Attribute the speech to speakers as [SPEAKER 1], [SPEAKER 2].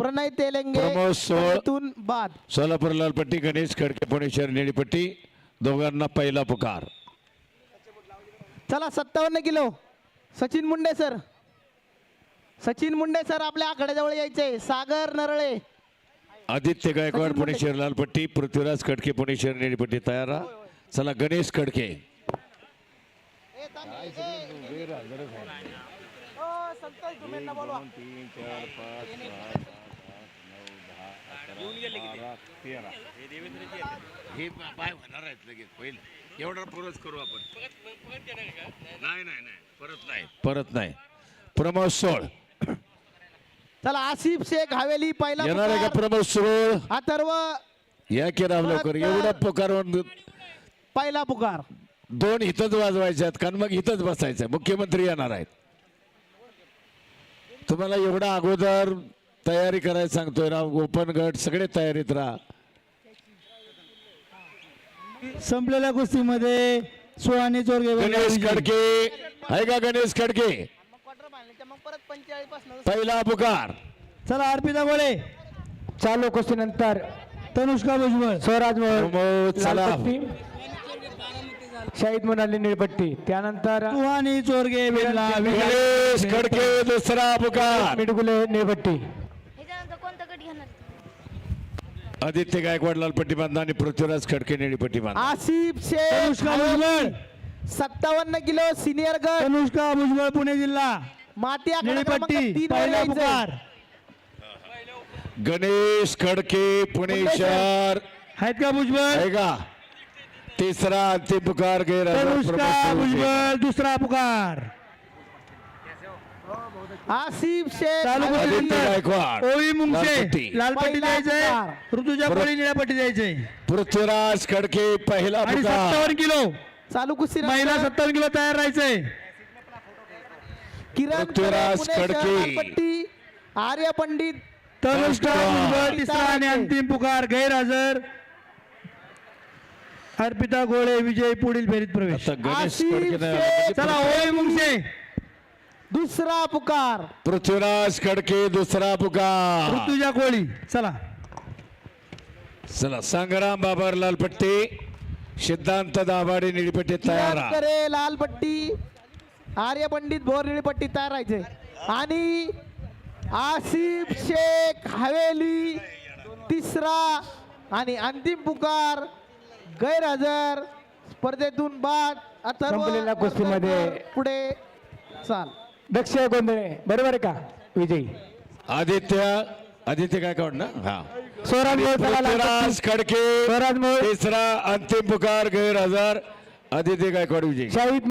[SPEAKER 1] प्रणय तेलंगे
[SPEAKER 2] प्रमोद सोळ.
[SPEAKER 1] बाद.
[SPEAKER 2] सोलापूर लालपट्टी गणेश खडके पुणेश्वर निळीपट्टी दोघांना पहिला पुकार.
[SPEAKER 1] चला सत्तावन्न kilo. Sachin Munde sir. Sachin Munde sir आपल्या आकड्याजवळ यायचे. सागर नरळे.
[SPEAKER 2] आदित्य गायकवाड पुणेश्वर लालपट्टी पृथ्वीराज खडके पुणेश्वर निळीपट्टी तयार. राहा. चला गणेश खडके. हे पाय होणार आहेत लगेच पहिलं एवढा पुरच करू आपण. नाही नाही. नाही परत नाही. परत नाही. प्रमोद सोळ.
[SPEAKER 1] चला आसिफ शेख हवेली पहिला
[SPEAKER 2] येणार आहे का
[SPEAKER 1] पुकार.
[SPEAKER 2] प्रमोद सोळ?
[SPEAKER 1] अथर्व
[SPEAKER 2] या की राव लवकर एवढा पुकार
[SPEAKER 1] पहिला पुकार.
[SPEAKER 2] दोन इथंच वाजवायचे आहेत कारण मग इथंच बसायचं मुख्यमंत्री येणार आहेत. तुम्हाला एवढा अगोदर तयारी करायला सांगतोय ना ओपन गट सगळे तयारीत राहा.
[SPEAKER 3] संपलेल्या कुस्तीमध्ये सोळाने चोरगे
[SPEAKER 2] गणेश खडके. आहे का गणेश खडके? पहिला पुकार.
[SPEAKER 3] चला अर्पिता गोळे
[SPEAKER 4] चालू कुस्तीनंतर
[SPEAKER 3] तनुष्का भुजबळ.
[SPEAKER 4] स्वराज
[SPEAKER 2] प्रमोद चला
[SPEAKER 4] शाहिद मुनाली निळपट्टी. त्यानंतर
[SPEAKER 3] सुहानी चोरगे वेल्ला
[SPEAKER 2] गणेश खडके दुसरा पुकार.
[SPEAKER 4] मिडगुले निळपट्टी.
[SPEAKER 2] आदित्य गायकवाड लालपट्टी बांधा आणि पृथ्वीराज खडके निळीपट्टी बांधा
[SPEAKER 1] आसिफ शेख
[SPEAKER 3] तनुष्का भुजबळ.
[SPEAKER 1] सत्तावन्न किलो सिनियर गट.
[SPEAKER 3] तनुष्का भुजबळ पुणे जिल्हा.
[SPEAKER 1] माती क्रमांक
[SPEAKER 3] निळपट्टी
[SPEAKER 1] तीन वर
[SPEAKER 3] पहिला
[SPEAKER 1] यायचंय.
[SPEAKER 3] पुकार.
[SPEAKER 2] गणेश खडके पुणेश्वर
[SPEAKER 3] आहेत का भुजबळ?
[SPEAKER 2] आहे का? तिसरा अंतिम पुकार गैर
[SPEAKER 3] तनुष्का भुजबळ दुसरा पुकार.
[SPEAKER 1] आसिफ शेख
[SPEAKER 3] चालू
[SPEAKER 1] हवेली.
[SPEAKER 2] आदित्य
[SPEAKER 3] कुस्तीनंतर
[SPEAKER 2] गायकवाड.
[SPEAKER 3] ओळी मुंगसे
[SPEAKER 2] लालपट्टी.
[SPEAKER 3] लालपट्टी
[SPEAKER 1] पहिला
[SPEAKER 3] द्यायचंय.
[SPEAKER 1] पुकार.
[SPEAKER 3] ऋतुजा कोळी निळ्यापट्टी द्यायचंय.
[SPEAKER 2] पृथ्वीराज खडके पहिला
[SPEAKER 3] आणि
[SPEAKER 2] पुकार
[SPEAKER 3] सत्तावन्न किलो.
[SPEAKER 1] चालू कुस्ती
[SPEAKER 3] महिला सत्तावन्न किलो तयार राहायचंय.
[SPEAKER 1] किरण
[SPEAKER 2] पृथ्वीराज खडके.
[SPEAKER 1] लालपट्टी, आर्य पंडित.
[SPEAKER 3] तनुष्का भुजबळ तिसरा आणि अंतिम पुकार. गैरहजर. अर्पिता गोळे विजय पुढील फेरीत प्रवेश.
[SPEAKER 2] आता गणेश
[SPEAKER 1] आशिष
[SPEAKER 2] खडके नाही आला.
[SPEAKER 1] शेख.
[SPEAKER 3] चला ओळी मुंगसे
[SPEAKER 1] दुसरा पुकार.
[SPEAKER 2] पृथ्वीराज खडके दुसरा पुकार.
[SPEAKER 3] ऋतुजा कोळी चला.
[SPEAKER 2] चला संग्राम बाबर लालपट्टी सिद्धांत दाभाडे निळीपट्टी तयार.
[SPEAKER 1] किरण करे लालपट्टी. आर्य पंडित भोर पट्टी तयार राहायचे. आणि आसिफ शेख हवेली तिसरा आणि अंतिम पुकार गैरहजर स्पर्धेतून बाद अथर्व
[SPEAKER 4] संपलेल्या कुस्तीमध्ये-
[SPEAKER 1] पुढे चाल.
[SPEAKER 4] दक्ष गोंधळे बरोबर आहे का? विजयी.
[SPEAKER 2] आदित्य आदित्य गायकवाड ना हा.
[SPEAKER 4] स्वराज चला.
[SPEAKER 2] पृथ्वीराज खडके.
[SPEAKER 4] स्वराज
[SPEAKER 2] तिसरा अंतिम पुकार गैरहजर. आदित्य गायकवाड विजय.
[SPEAKER 4] शाहिद